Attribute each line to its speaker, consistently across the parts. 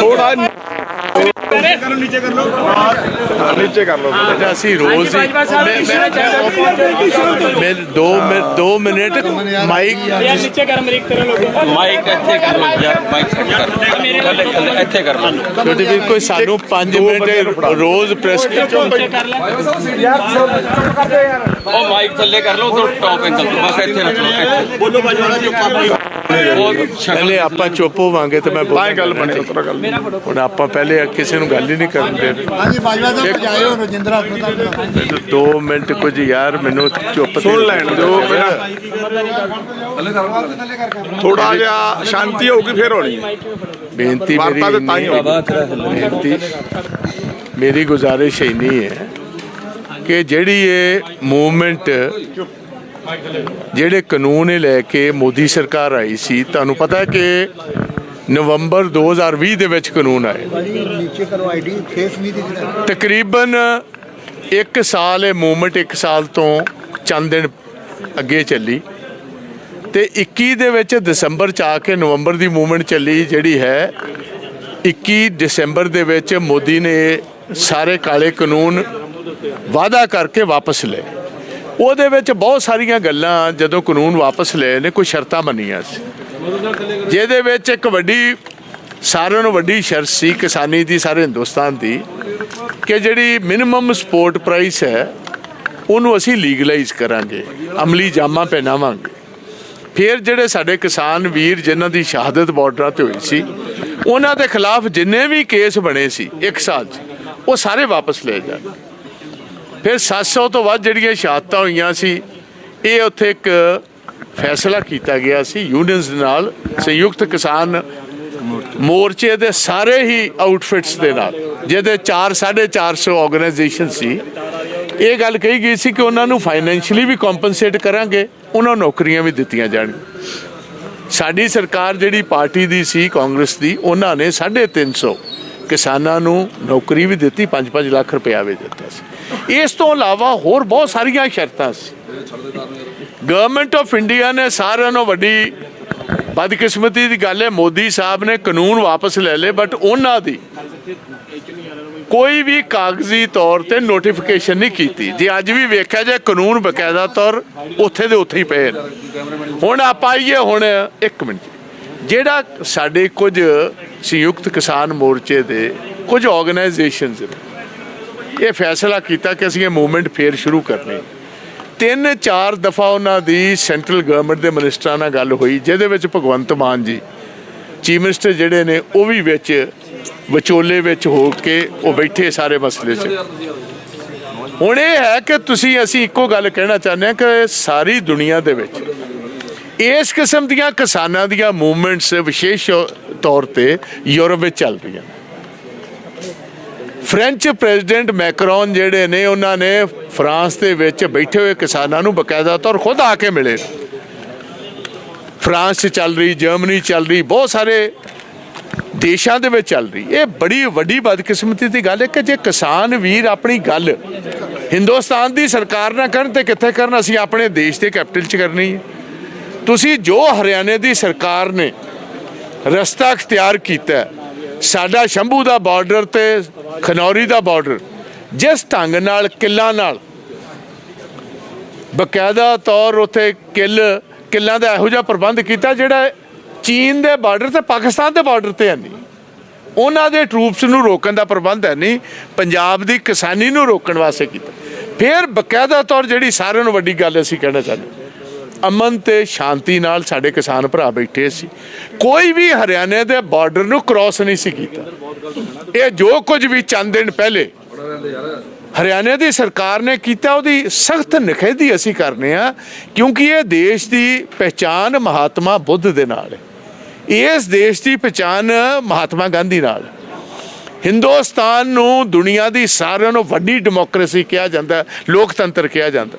Speaker 1: ਥੋੜਾ ਨੀਚੇ ਕਰ ਲਓ। ਨੀਚੇ ਕਰ ਲਓ।
Speaker 2: ਅਸੀਂ ਰੋਜ਼ ਹੀ ਮੈਂ- ਮੈਂ- ਮੈਂ 2 ਮਿੰਟ 2 ਮਿੰਟ ਮਾਈਕ
Speaker 3: ਨੀਚੇ ਕਰ ਅਮਰੀਕ ਤੇਰੇ ਲੋਕ।
Speaker 4: ਮਾਈਕ ਇੱਥੇ ਕਰ ਲਓ ਯਾਰ ਮਾਈਕ ਸੈੱਟ ਕਰ ਲਓ। ਥੱਲੇ ਥੱਲੇ ਇੱਥੇ ਕਰ ਲਓ।
Speaker 2: ਛੋਟੇ ਵੀਰ ਕੋਈ ਸਾਨੂੰ 5 ਮਿੰਟ ਰੋਜ਼ ਪ੍ਰੈਸ
Speaker 3: ਕਰ ਲੈ।
Speaker 4: ਉਹ ਮਾਈਕ ਥੱਲੇ ਕਰ ਲਓ ਤੋਂ ਟੌਪ ਐਂਗਲ ਤੋਂ। ਬਸ ਇੱਥੇ ਰੱਖ ਲਓ ਇੱਥੇ। ਬੋਲੋ ਬਾਜਵਾਨਾ ਉਹ ਸ਼ਕਲ
Speaker 2: ਪਹਿਲੇ ਆਪਾਂ ਚੁੱਪ ਹੋਵਾਂਗੇ ਤੇ ਮੈਂ
Speaker 1: ਹੀ ਗੱਲ
Speaker 2: ਬੋਲਾਂਗਾ।
Speaker 1: ਬਣੇ ਉਤਰਾ ਗੱਲ
Speaker 2: ਹੁਣ ਆਪਾਂ ਪਹਿਲੇ ਕਿਸੇ ਨੂੰ ਗੱਲ ਹੀ ਨਹੀਂ ਕਰਨ ਦੇ।
Speaker 5: ਹਾਂਜੀ ਬਾਜਵਾ ਸਾਹਿਬ ਭਜਾਏ ਹੋ ਰਜਿੰਦਰਾ ਹਸਪਤਾਲ
Speaker 2: 2 ਮਿੰਟ ਕੁਝ ਯਾਰ ਮੈਨੂੰ ਚੁੱਪ
Speaker 1: ਸੁਣ ਲੈਣ ਦਿਓ ਪਹਿਲਾਂ। ਥੋੜਾ ਜਿਹਾ ਸ਼ਾਂਤੀ ਹੋਊਗੀ ਫਿਰ ਹੋਣੀ ਹੈ।
Speaker 2: ਬੇਨਤੀ ਮੇਰੀ
Speaker 1: ਹੀ
Speaker 2: ਬੇਨਤੀ ਮੇਰੀ ਗੁਜ਼ਾਰਿਸ਼ ਇੰਨੀ ਹੈ ਕਿ ਜਿਹੜੀ ਇਹ ਮੂਵਮੈਂਟ ਜਿਹੜੇ ਕਾਨੂੰਨ ਇਹ ਲੈ ਕੇ ਮੋਦੀ ਸਰਕਾਰ ਆਈ ਸੀ, ਤੁਹਾਨੂੰ ਪਤਾ ਹੈ ਕਿ ਨਵੰਬਰ 2020 ਦੇ ਵਿੱਚ ਕਾਨੂੰਨ ਆਏ। ਤਕਰੀਬਨ 1 ਸਾਲ ਇਹ ਮੂਵਮੈਂਟ 1 ਸਾਲ ਤੋਂ ਚੰਦ ਦਿਨ ਅੱਗੇ ਚੱਲੀ ਤੇ 21 ਦੇ ਵਿੱਚ ਦਸੰਬਰ ਚ ਆ ਕੇ ਨਵੰਬਰ ਦੀ ਮੂਵਮੈਂਟ ਚੱਲੀ ਜਿਹੜੀ ਹੈ 21 ਦਸੰਬਰ ਦੇ ਵਿੱਚ ਮੋਦੀ ਨੇ ਸਾਰੇ ਕਾਲੇ ਕਾਨੂੰਨ ਵਾਅਦਾ ਕਰਕੇ ਵਾਪਸ ਲਏ। ਉਹਦੇ ਵਿੱਚ ਬਹੁਤ ਸਾਰੀਆਂ ਗੱਲਾਂ ਜਦੋਂ ਕਾਨੂੰਨ ਵਾਪਸ ਲਏ ਨੇ, ਕੋਈ ਸ਼ਰਤਾਂ ਮੰਨੀਆਂ ਸੀ। ਜਿਹਦੇ ਵਿੱਚ ਇੱਕ ਵੱਡੀ, ਸਾਰਿਆਂ ਨੂੰ ਵੱਡੀ ਸ਼ਰਤ ਸੀ ਕਿਸਾਨੀ ਦੀ, ਸਾਰੇ ਹਿੰਦੁਸਤਾਨ ਦੀ, ਕਿ ਜਿਹੜੀ ਮਿਨੀਮਮ ਸਪੋਰਟ ਪ੍ਰਾਈਸ ਹੈ, ਉਹਨੂੰ ਅਸੀਂ ਲੀਗਲਾਈਜ਼ ਕਰਾਂਗੇ, ਅਮਲੀ ਜਾਮਾ ਪਹਿਨਾਵਾਂਗੇ। ਫਿਰ ਜਿਹੜੇ ਸਾਡੇ ਕਿਸਾਨ ਵੀਰ ਜਿਨ੍ਹਾਂ ਦੀ ਸ਼ਹਾਦਤ ਬਾਰਡਰਾਂ ਤੇ ਹੋਈ ਸੀ, ਉਹਨਾਂ ਦੇ ਖਿਲਾਫ ਜਿੰਨੇ ਵੀ ਕੇਸ ਬਣੇ ਸੀ, ਇੱਕ ਸਾਲ 'ਚ, ਉਹ ਸਾਰੇ ਵਾਪਸ ਲਏ ਜਾਣ। ਫਿਰ 700 ਤੋਂ ਵੱਧ ਜਿਹੜੀਆਂ ਸ਼ਹਾਦਤਾਂ ਹੋਈਆਂ ਸੀ, ਇਹ ਉੱਥੇ ਇੱਕ ਫੈਸਲਾ ਕੀਤਾ ਗਿਆ ਸੀ ਯੂਨੀਅਨਸ ਦੇ ਨਾਲ, ਸੰਯੁਕਤ ਕਿਸਾਨ ਮੋਰਚੇ ਦੇ ਸਾਰੇ ਹੀ ਆਊਟਫਿਟਸ ਦੇ ਨਾਲ, ਜਿਹਦੇ 4 450 ਆਰਗੇਨਾਈਜੇਸ਼ਨ ਸੀ ਇਹ ਗੱਲ ਕਹੀ ਗਈ ਸੀ ਕਿ ਉਹਨਾਂ ਨੂੰ ਫਾਈਨੈਂਸ਼ੀਅਲੀ ਵੀ ਕੰਪਨਸੇਟ ਕਰਾਂਗੇ, ਉਹਨਾਂ ਨੂੰ ਨੌਕਰੀਆਂ ਵੀ ਦਿੱਤੀਆਂ ਜਾਣਗੀਆਂ। ਸਾਡੀ ਸਰਕਾਰ ਜਿਹੜੀ ਪਾਰਟੀ ਦੀ ਸੀ, ਕਾਂਗਰਸ ਦੀ, ਉਹਨਾਂ ਨੇ 350 ਕਿਸਾਨਾਂ ਨੂੰ ਨੌਕਰੀ ਵੀ ਦਿੱਤੀ 5-5 ਲੱਖ ਰੁਪਇਆ ਵੀ ਦਿੱਤਾ ਸੀ। ਇਸ ਤੋਂ ਇਲਾਵਾ ਹੋਰ ਬਹੁਤ ਸਾਰੀਆਂ ਸ਼ਰਤਾਂ ਸੀ। ਗਵਰਨਮੈਂਟ ਆਫ ਇੰਡੀਆ ਨੇ ਸਾਰਿਆਂ ਨੂੰ ਵੱਡੀ ਬਦਕਿਸਮਤੀ ਦੀ ਗੱਲ ਹੈ। ਮੋਦੀ ਸਾਹਿਬ ਨੇ ਕਾਨੂੰਨ ਵਾਪਸ ਲੈ ਲਏ ਬਟ ਉਹਨਾਂ ਦੀ ਕੋਈ ਵੀ ਕਾਗਜ਼ੀ ਤੌਰ ਤੇ ਨੋਟੀਫਿਕੇਸ਼ਨ ਨਹੀਂ ਕੀਤੀ। ਜੇ ਅੱਜ ਵੀ ਵੇਖਿਆ ਜਾਏ, ਕਾਨੂੰਨ ਬਕਾਇਦਾ ਤੌਰ ਉੱਥੇ ਦੇ ਉੱਥੇ ਹੀ ਪਏ ਨੇ। ਹੁਣ ਆਪਾਂ ਆਈਏ, ਹੁਣ ਇੱਕ ਮਿੰਟ। ਜਿਹੜਾ ਸਾਡੇ ਕੁਝ ਸੰਯੁਕਤ ਕਿਸਾਨ ਮੋਰਚੇ ਦੇ ਕੁਝ ਆਰਗੇਨਾਈਜੇਸ਼ਨਸ ਇਹ ਫੈਸਲਾ ਕੀਤਾ ਕਿ ਅਸੀਂ ਇਹ ਮੂਵਮੈਂਟ ਫੇਰ ਸ਼ੁਰੂ ਕਰਨੀ। ਤਿੰਨ ਚਾਰ ਦਫਾ ਉਹਨਾਂ ਦੀ ਸੈਂਟਰਲ ਗਵਰਨਮੈਂਟ ਦੇ ਮਿਨਿਸਟਰਾਂ ਨਾਲ ਗੱਲ ਹੋਈ, ਜਿਹਦੇ ਵਿੱਚ ਭਗਵੰਤ ਮਾਨ ਜੀ ਚੀਫ ਮਿਨਿਸਟਰ ਜਿਹੜੇ ਨੇ, ਉਹ ਵੀ ਵਿੱਚ ਵਿਚੋਲੇ ਵਿੱਚ ਹੋ ਕੇ ਉਹ ਬੈਠੇ ਸਾਰੇ ਮਸਲੇ 'ਚ। ਹੁਣ ਇਹ ਹੈ ਕਿ ਤੁਸੀਂ, ਅਸੀਂ ਇੱਕੋ ਗੱਲ ਕਹਿਣਾ ਚਾਹੁੰਦੇ ਹਾਂ ਕਿ ਸਾਰੀ ਦੁਨੀਆ ਦੇ ਵਿੱਚ ਇਸ ਕਿਸਮ ਦੀਆਂ ਕਿਸਾਨਾਂ ਦੀਆਂ ਮੂਵਮੈਂਟਸ ਵਿਸ਼ੇਸ਼ ਤੌਰ ਤੇ ਯੂਰਪ ਵਿੱਚ ਚੱਲ ਰਹੀਆਂ ਨੇ। ਫ੍ਰੈਂਚ ਪ੍ਰੈਜ਼ੀਡੈਂਟ ਮੈਕਰੋਨ ਜਿਹੜੇ ਨੇ, ਉਹਨਾਂ ਨੇ ਫਰਾਂਸ ਦੇ ਵਿੱਚ ਬੈਠੇ ਹੋਏ ਕਿਸਾਨਾਂ ਨੂੰ ਬਕਾਇਦਾ ਤੌਰ ਖੁਦ ਆ ਕੇ ਮਿਲੇ। ਫਰਾਂਸ 'ਚ ਚੱਲ ਰਹੀ, ਜਰਮਨੀ ਚੱਲ ਰਹੀ, ਬਹੁਤ ਸਾਰੇ ਦੇਸ਼ਾਂ ਦੇ ਵਿੱਚ ਚੱਲ ਰਹੀ। ਇਹ ਬੜੀ ਵੱਡੀ ਬਦਕਿਸਮਤੀ ਦੀ ਗੱਲ ਹੈ ਕਿ ਜੇ ਕਿਸਾਨ ਵੀਰ ਆਪਣੀ ਗੱਲ ਹਿੰਦੁਸਤਾਨ ਦੀ ਸਰਕਾਰ ਨਾਲ ਕਰਨ ਤੇ ਕਿੱਥੇ ਕਰਨ? ਅਸੀਂ ਆਪਣੇ ਦੇਸ਼ ਦੇ ਕੈਪੀਟਲ 'ਚ ਕਰਨੀ ਹੈ। ਤੁਸੀਂ ਜੋ ਹਰਿਆਣੇ ਦੀ ਸਰਕਾਰ ਨੇ ਰਸਤਾ ਅਖਤਿਆਰ ਕੀਤਾ ਸਾਡਾ ਸ਼ੰਭੂ ਦਾ ਬਾਰਡਰ ਤੇ ਖਨੌਰੀ ਦਾ ਬਾਰਡਰ, ਜਿਸ ਢੰਗ ਨਾਲ, ਕਿੱਲਾਂ ਨਾਲ। ਬਕਾਇਦਾ ਤੌਰ ਉਥੇ ਕਿੱਲ, ਕਿੱਲਾਂ ਦਾ ਇਹੋ ਜਿਹਾ ਪ੍ਰਬੰਧ ਕੀਤਾ ਜਿਹੜਾ ਚੀਨ ਦੇ ਬਾਰਡਰ ਤੇ ਪਾਕਿਸਤਾਨ ਦੇ ਬਾਰਡਰ ਤੇ ਹੈ ਨਹੀਂ। ਉਹਨਾਂ ਦੇ ਟਰੂਪਸ ਨੂੰ ਰੋਕਣ ਦਾ ਪ੍ਰਬੰਧ ਹੈ ਨਹੀਂ, ਪੰਜਾਬ ਦੀ ਕਿਸਾਨੀ ਨੂੰ ਰੋਕਣ ਵਾਸਤੇ ਕੀਤਾ। ਫਿਰ ਬਕਾਇਦਾ ਤੌਰ ਜਿਹੜੀ ਸਾਰਿਆਂ ਨੂੰ ਵੱਡੀ ਗੱਲ ਅਸੀਂ ਕਹਿਣਾ ਚਾਹੁੰਦੇ ਅਮਨ ਤੇ ਸ਼ਾਂਤੀ ਨਾਲ ਸਾਡੇ ਕਿਸਾਨ ਭਰਾ ਬੈਠੇ ਸੀ। ਕੋਈ ਵੀ ਹਰਿਆਣੇ ਦੇ ਬਾਰਡਰ ਨੂੰ ਕ੍ਰਾਸ ਨਹੀਂ ਸੀ ਕੀਤਾ। ਇਹ ਜੋ ਕੁਝ ਵੀ ਚੰਦ ਦਿਨ ਪਹਿਲੇ ਹਰਿਆਣੇ ਦੀ ਸਰਕਾਰ ਨੇ ਕੀਤਾ, ਉਹਦੀ ਸਖਤ ਨਿਖੇਧੀ ਅਸੀਂ ਕਰਨੇ ਆ, ਕਿਉਂਕਿ ਇਹ ਦੇਸ਼ ਦੀ ਪਹਿਚਾਨ ਮਹਾਤਮਾ ਬੁੱਧ ਦੇ ਨਾਲ ਹੈ। ਇਸ ਦੇਸ਼ ਦੀ ਪਛਾਣ ਮਹਾਤਮਾ ਗਾਂਧੀ ਨਾਲ। ਹੈ। ਹਿੰਦੁਸਤਾਨ ਨੂੰ ਦੁਨੀਆ ਦੀ ਸਾਰਿਆਂ ਨੂੰ ਵੱਡੀ ਡੈਮੋਕ੍ਰੇਸੀ ਕਿਹਾ ਜਾਂਦਾ, ਲੋਕਤੰਤਰ ਕਿਹਾ ਜਾਂਦਾ।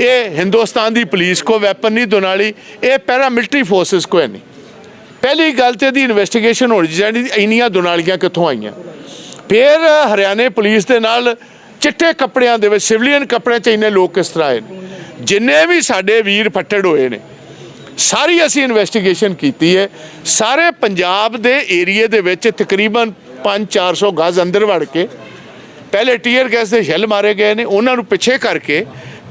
Speaker 2: ਇਹ ਹਿੰਦੁਸਤਾਨ ਦੀ ਪੁਲਿਸ ਕੋ ਵੈਪਨ ਨਹੀਂ, ਦੁਨਾਲੀ, ਇਹ ਪੈਰਾ ਮਿਲਟਰੀ ਫੋਰਸਸ ਕੋ ਹੈ ਨਹੀਂ। ਪਹਿਲੀ ਗੱਲ ਤੇ ਦੀ ਇਨਵੈਸਟੀਗੇਸ਼ਨ ਹੋਣੀ ਚਾਹੀਦੀ ਇੰਨੀਆਂ ਦੁਨਾਲੀਆਂ ਕਿੱਥੋਂ ਆਈਆਂ? ਫਿਰ ਹਰਿਆਣੇ ਪੁਲਿਸ ਦੇ ਨਾਲ ਚਿੱਟੇ ਕੱਪੜਿਆਂ ਦੇ ਵਿੱਚ, ਸਿਵਲੀਅਨ ਕੱਪੜਿਆਂ 'ਚ ਇੰਨੇ ਲੋਕ ਕਿਸ ਤਰ੍ਹਾਂ ਆਏ ਨੇ? ਜਿੰਨੇ ਵੀ ਸਾਡੇ ਵੀਰ ਫੱਟੜ ਹੋਏ ਨੇ, ਸਾਰੀ ਅਸੀਂ ਇਨਵੈਸਟੀਗੇਸ਼ਨ ਕੀਤੀ ਹੈ। ਸਾਰੇ ਪੰਜਾਬ ਦੇ ਏਰੀਏ ਦੇ ਵਿੱਚ ਤਕਰੀਬਨ 5-400 ਗਜ਼ ਅੰਦਰ ਵੜ ਕੇ, ਪਹਿਲੇ ਟੀਅਰ ਗੈਸ ਦੇ ਸ਼ੈੱਲ ਮਾਰੇ ਗਏ ਨੇ, ਉਹਨਾਂ ਨੂੰ ਪਿੱਛੇ ਕਰਕੇ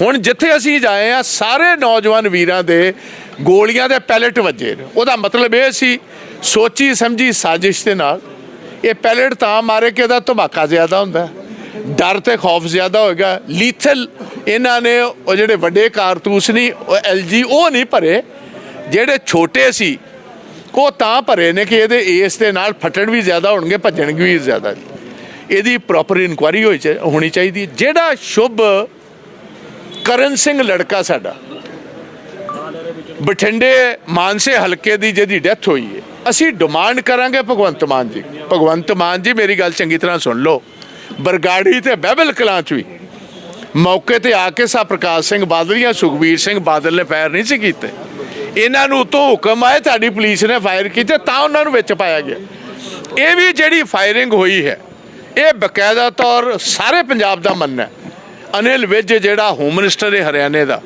Speaker 2: ਹੁਣ ਜਿੱਥੇ ਅਸੀਂ ਜਾਏ ਆ, ਸਾਰੇ ਨੌਜਵਾਨ ਵੀਰਾਂ ਦੇ ਗੋਲੀਆਂ ਦੇ ਪੈਲਟ ਵੱਜੇ ਨੇ। ਉਹਦਾ ਮਤਲਬ ਇਹ ਸੀ, ਸੋਚੀ ਸਮਝੀ ਸਾਜ਼ਿਸ਼ ਦੇ ਨਾਲ, ਇਹ ਪੈਲਟ ਤਾਂ ਮਾਰੇ ਕਿ ਇਹਦਾ ਧਮਾਕਾ ਜ਼ਿਆਦਾ ਹੁੰਦਾ ਡਰ ਤੇ ਖੌਫ ਜ਼ਿਆਦਾ ਹੋਏਗਾ। ਲੀਥਲ, ਇਹਨਾਂ ਨੇ ਉਹ ਜਿਹੜੇ ਵੱਡੇ ਕਾਰਤੂਸ ਨਹੀਂ, ਉਹ ਐਲਜੀ ਉਹ ਨਹੀਂ ਭਰੇ। ਜਿਹੜੇ ਛੋਟੇ ਸੀ, ਉਹ ਤਾਂ ਭਰੇ ਨੇ ਕਿ ਇਹਦੇ ਏਸ ਦੇ ਨਾਲ ਫਟੜ ਵੀ ਜ਼ਿਆਦਾ ਹੋਣਗੇ ਭੱਜਣ ਵੀ ਜ਼ਿਆਦਾ। ਇਹਦੀ ਪ੍ਰੋਪਰ ਇਨਕੁਆਰੀ ਹੋਈ ਚਾ- ਹੋਣੀ ਚਾਹੀਦੀ ਜਿਹੜਾ ਸ਼ੁਭ ਕਰਨ ਸਿੰਘ ਲੜਕਾ ਸਾਡਾ। ਬਠਿੰਡੇ ਮਾਨਸੇ ਹਲਕੇ ਦੀ ਜਿਹਦੀ ਡੈਥ ਹੋਈ ਹੈ ਅਸੀਂ ਡਿਮਾਂਡ ਕਰਾਂਗੇ ਭਗਵੰਤ ਮਾਨ ਜੀ। ਭਗਵੰਤ ਮਾਨ ਜੀ, ਮੇਰੀ ਗੱਲ ਚੰਗੀ ਤਰ੍ਹਾਂ ਸੁਣ ਲਓ। ਬਰਗਾੜੀ ਤੇ ਬਹਿਬਲ ਕਲਾਂ ਚ ਵੀ ਮੌਕੇ ਤੇ ਆ ਕੇ ਸਾ ਪ੍ਰਕਾਸ਼ ਸਿੰਘ ਬਾਦਲ ਜਾਂ ਸੁਖਬੀਰ ਸਿੰਘ ਬਾਦਲ ਨੇ ਫਾਇਰ ਨਹੀਂ ਸੀ ਕੀਤੇ। ਇਹਨਾਂ ਨੂੰ ਤੋਂ ਹੁਕਮ ਆਏ, ਤੁਹਾਡੀ ਪੁਲਿਸ ਨੇ ਫਾਇਰ ਕੀਤੇ, ਤਾਂ ਉਹਨਾਂ ਨੂੰ ਵਿੱਚ ਪਾਇਆ ਗਿਆ। ਇਹ ਵੀ ਜਿਹੜੀ ਫਾਇਰਿੰਗ ਹੋਈ ਹੈ, ਇਹ ਬਕਾਇਦਾ ਤੌਰ ਸਾਰੇ ਪੰਜਾਬ ਦਾ ਮੰਨਣਾ ਹੈ। ਅਨਿਲ ਵਿਜ ਜਿਹੜਾ ਹੋਮ ਮਿਨਿਸਟਰ ਹੈ ਹਰਿਆਣੇ ਦਾ,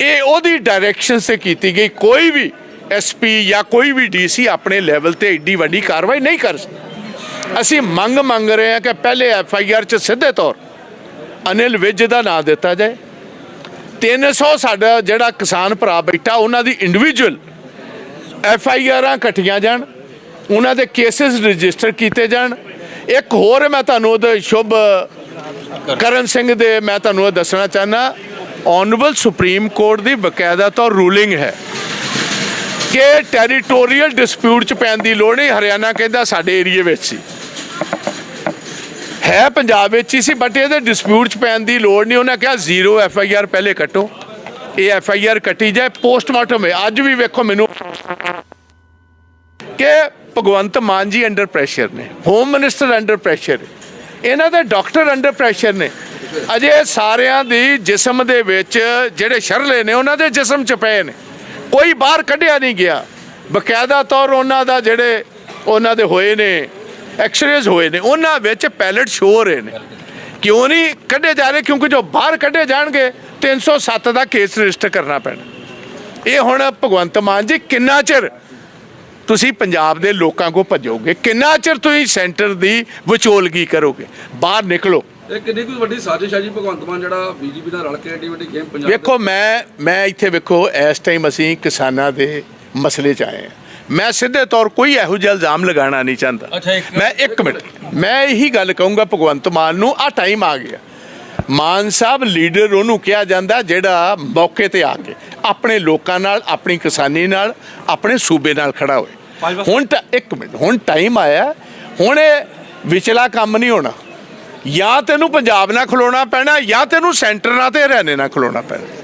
Speaker 2: ਇਹ ਉਹਦੀ ਡਾਇਰੈਕਸ਼ਨ ਤੇ ਕੀਤੀ ਗਈ, ਕੋਈ ਵੀ ਐਸਪੀ ਜਾਂ ਕੋਈ ਵੀ ਡੀਸੀ ਆਪਣੇ ਲੈਵਲ ਤੇ ਏਡੀ ਵੱਡੀ ਕਾਰਵਾਈ ਨਹੀਂ ਕਰ ਸਕਦਾ। ਅਸੀਂ ਮੰਗ ਮੰਗ ਰਹੇ ਹਾਂ ਕਿ ਪਹਿਲੇ ਐਫ ਆਈ ਆਰ ਚ ਸਿੱਧੇ ਤੌਰ ਅਨਿਲ ਵਿਜ ਦਾ ਨਾਂ ਦਿੱਤਾ ਜਾਏ। 300 ਸਾਡਾ ਜਿਹੜਾ ਕਿਸਾਨ ਭਰਾ ਬੈਠਾ, ਉਹਨਾਂ ਦੀ ਇੰਡੀਵਿਜੂਅਲ ਐਫ ਆਈ ਆਰਾਂ ਕੱਟੀਆਂ ਜਾਣ, ਉਹਨਾਂ ਦੇ ਕੇਸਿਸ ਰਜਿਸਟਰ ਕੀਤੇ ਜਾਣ। ਇੱਕ ਹੋਰ ਮੈਂ ਤੁਹਾਨੂੰ ਉਹਦੇ ਸ਼ੁਭ ਕਰਨ ਸਿੰਘ ਦੇ, ਮੈਂ ਤੁਹਾਨੂੰ ਇਹ ਦੱਸਣਾ ਚਾਹਨਾ ਆਨਰੇਬਲ ਸੁਪਰੀਮ ਕੋਰਟ ਦੀ ਬਕਾਇਦਾ ਤੌਰ ਰੂਲਿੰਗ ਹੈ ਕਿ ਟੈਰੀਟੋਰੀਅਲ ਡਿਸਪਿਊਟ ਚ ਪੈਣ ਦੀ ਲੋੜ ਨਹੀਂ। ਹਰਿਆਣਾ ਕਹਿੰਦਾ ਸਾਡੇ ਏਰੀਏ ਵਿੱਚ ਸੀ ਹੈ ਪੰਜਾਬ ਵਿੱਚ ਹੀ ਸੀ ਬਟ ਇਹਦੇ ਡਿਸਪਿਊਟ ਚ ਪੈਣ ਦੀ ਲੋੜ ਨਹੀਂ। ਉਹਨਾਂ ਕਿਹਾ ਜ਼ੀਰੋ ਐਫ ਆਈ ਆਰ ਪਹਿਲੇ ਕੱਟੋ। ਇਹ ਐਫ ਆਈ ਆਰ ਕੱਟੀ ਜਾਏ ਪੋਸਟਮਾਰਟਮ ਹੈ। ਅੱਜ ਵੀ ਵੇਖੋ ਮੈਨੂੰ ਕਿ ਭਗਵੰਤ ਮਾਨ ਜੀ ਅੰਡਰ ਪ੍ਰੈਸ਼ਰ ਨੇ। ਹੋਮ ਮਿਨਿਸਟਰ ਅੰਡਰ ਪ੍ਰੈਸ਼ਰ ਇਹਨਾਂ ਦੇ ਡਾਕਟਰ ਅੰਡਰ ਪ੍ਰੈਸ਼ਰ ਨੇ। ਅਜੇ ਸਾਰਿਆਂ ਦੀ ਜਿਸਮ ਦੇ ਵਿੱਚ ਜਿਹੜੇ ਸ਼ਰਲੇ ਨੇ, ਉਹਨਾਂ ਦੇ ਜਿਸਮ ਚ ਪਏ ਨੇ। ਕੋਈ ਬਾਹਰ ਕੱਢਿਆ ਨਹੀਂ ਗਿਆ। ਬਕਾਇਦਾ ਤੌਰ ਉਹਨਾਂ ਦਾ ਜਿਹੜੇ ਉਹਨਾਂ ਦੇ ਹੋਏ ਨੇ, ਐਕਸਰੇਜ਼ ਹੋਏ ਨੇ, ਉਹਨਾਂ ਵਿੱਚ ਪੈਲਟ ਸ਼ੋ ਰਹੇ ਨੇ। ਕਿਉਂ ਨਹੀਂ ਕੱਢੇ ਜਾ ਰਹੇ? ਕਿਉਂਕਿ ਜੋ ਬਾਹਰ ਕੱਢੇ ਜਾਣਗੇ 307 ਦਾ ਕੇਸ ਰਜਿਸਟਰ ਕਰਨਾ ਪੈਣਾ। ਇਹ ਹੁਣ ਭਗਵੰਤ ਮਾਨ ਜੀ ਕਿੰਨਾ ਚਿਰ ਤੁਸੀਂ ਪੰਜਾਬ ਦੇ ਲੋਕਾਂ ਕੋ ਭਜੋਗੇ ਕਿੰਨਾ ਚਿਰ ਤੁਸੀਂ ਸੈਂਟਰ ਦੀ ਵਿਚੋਲਗੀ ਕਰੋਗੇ? ਬਾਹਰ ਨਿਕਲੋ।
Speaker 6: ਇਹ ਕਿੰਨੀ ਕੋਈ ਵੱਡੀ ਸਾਜ਼ਿਸ਼ ਹੈ ਜੀ ਭਗਵੰਤ ਮਾਨ ਜਿਹੜਾ ਬੀਜੇਪੀ ਨਾਲ ਰਲ ਕੇ ਐਡੀ ਵੱਡੀ ਗੇਮ ਪੰਜਾਬ ਦੇ-
Speaker 2: ਵੇਖੋ ਮੈਂ ਮੈਂ ਇੱਥੇ ਵੇਖੋ ਇਸ ਟਾਈਮ ਅਸੀਂ ਕਿਸਾਨਾਂ ਦੇ ਮਸਲੇ 'ਚ ਆਏ ਹਾਂ। ਮੈਂ ਸਿੱਧੇ ਤੌਰ ਕੋਈ ਇਹੋ ਜਿਹਾ ਇਲਜ਼ਾਮ ਲਗਾਉਣਾ ਨਹੀਂ ਚਾਹੁੰਦਾ। ਮੈਂ ਇੱਕ ਮਿੰਟ ਮੈਂ ਇਹੀ ਗੱਲ ਕਹੂੰਗਾ ਭਗਵੰਤ ਮਾਨ ਨੂੰ ਆ ਟਾਈਮ ਆ ਗਿਆ। ਮਾਨ ਸਾਹਿਬ ਲੀਡਰ ਉਹਨੂੰ ਕਿਹਾ ਜਾਂਦਾ ਜਿਹੜਾ ਮੌਕੇ ਤੇ ਆ ਕੇ ਆਪਣੇ ਲੋਕਾਂ ਨਾਲ ਆਪਣੀ ਕਿਸਾਨੀ ਨਾਲ ਆਪਣੇ ਸੂਬੇ ਨਾਲ ਖੜਾ ਹੋਏ। ਹੁਣ ਤਾਂ ਇੱਕ ਮਿੰਟ, ਹੁਣ ਟਾਈਮ ਆਇਆ। ਹੁਣ ਇਹ ਵਿਚਲਾ ਕੰਮ ਨਹੀਂ ਹੋਣਾ। ਜਾਂ ਤੈਨੂੰ ਪੰਜਾਬ ਨਾਲ ਖਲੋਣਾ ਪੈਣਾ, ਜਾਂ ਤੈਨੂੰ ਸੈਂਟਰ ਨਾਲ ਤੇ ਹਰਿਆਣੇ ਨਾਲ ਖਲੋਣਾ ਪੈਣਾ।